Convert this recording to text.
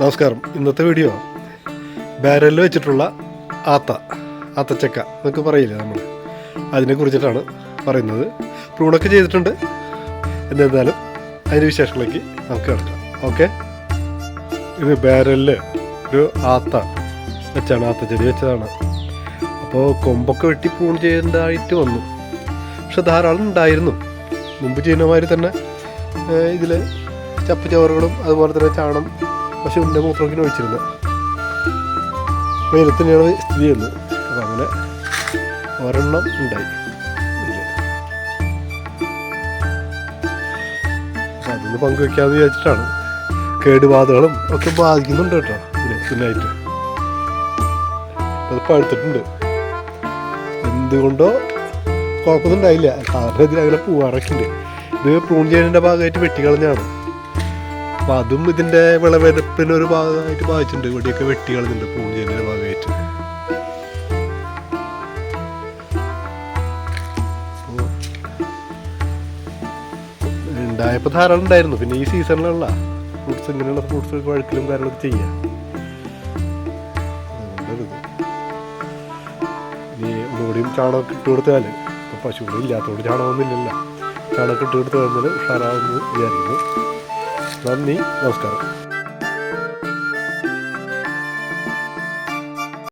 നമസ്കാരം. ഇന്നത്തെ വീഡിയോ ബാരലിൽ വെച്ചിട്ടുള്ള ആത്ത ആത്തച്ചക്ക എന്നൊക്കെ പറയില്ലേ നമ്മൾ അതിനെ കുറിച്ചിട്ടാണ് പറയുന്നത്. പ്രൂണൊക്കെ ചെയ്തിട്ടുണ്ട്. എന്നിരുന്നാലും അതിന്റെ വിശേഷങ്ങളിലേക്ക് നമുക്ക് കിടക്കാം. ഓക്കെ? ഇത് ബാരലിൽ ഒരു ആത്ത വെച്ചാണ് ആത്തച്ചെടി വെച്ചതാണ്. അപ്പോൾ കൊമ്പൊക്കെ വെട്ടി പ്രൂൺ ചെയ്യേണ്ടതായിട്ട് വന്നു. പക്ഷെ ധാരാളം ഉണ്ടായിരുന്നു. മുമ്പ് ചെയ്യുന്ന മാതിരി തന്നെ ഇതിൽ ചപ്പ് ചോറുകളും അതുപോലെ തന്നെ ചാണം പശുവിന്റെ മൂത്രമൊക്കെ ഒഴിച്ചിരുന്നത് വെയിലത്ത് തന്നെയാണ് സ്ഥിതി ചെയ്യുന്നത്. അപ്പം അങ്ങനെ ഒരെണ്ണം ഉണ്ടായി. അതിന് അതൊന്ന് വിചാരിച്ചിട്ടാണ് കേടുപാതകളും ഒക്കെ ബാധിക്കുന്നുണ്ട് കേട്ടോ ഇതിന് ഇതിനായിട്ട്. അത് പഴുത്തിട്ടുണ്ട്. എന്തുകൊണ്ടോ കുഴപ്പമൊന്നും ഉണ്ടായില്ല. ഇതിൽ അങ്ങനെ പോവാറൊക്കെ ഉണ്ട്. ഇത് പ്രൂൺ ചെയ്യുന്നതിന്റെ ഭാഗമായിട്ട് വെട്ടിക്കളഞ്ഞാണ് അപ്പം അതും ഇതിന്റെ വിളവെടുപ്പിന് ഒരു ഭാഗമായിട്ട് ബാധിച്ചിട്ടുണ്ട്. ഇവിടെയൊക്കെ വെട്ടി കളഞ്ഞിട്ടുണ്ട് ചെയ്യുന്നതിന്റെ ഭാഗമായിട്ട്. ഉണ്ടായപ്പോ ധാരാളം ഉണ്ടായിരുന്നു. പിന്നെ ഈ സീസണിലുള്ള ഫ്രൂട്ട്സ് ഇങ്ങനെയുള്ള ഫ്രൂട്ട്സ് വഴക്കിലും കാര്യങ്ങളൊക്കെ ചെയ്യാം. ഇനി ഒന്നുകൂടിയും ചാണകം ഇട്ട് കൊടുത്താൽ ഇപ്പോൾ ഇല്ലാത്തതുകൊണ്ട് ചാണകമൊന്നും ഇല്ലല്ലോ. ചാണകം ഇട്ട് കൊടുത്ത് കഴിഞ്ഞാൽ ഉഷാറാവുമെന്ന് വിചാരിക്കുന്നു. നന്ദി നമസ്കാരം.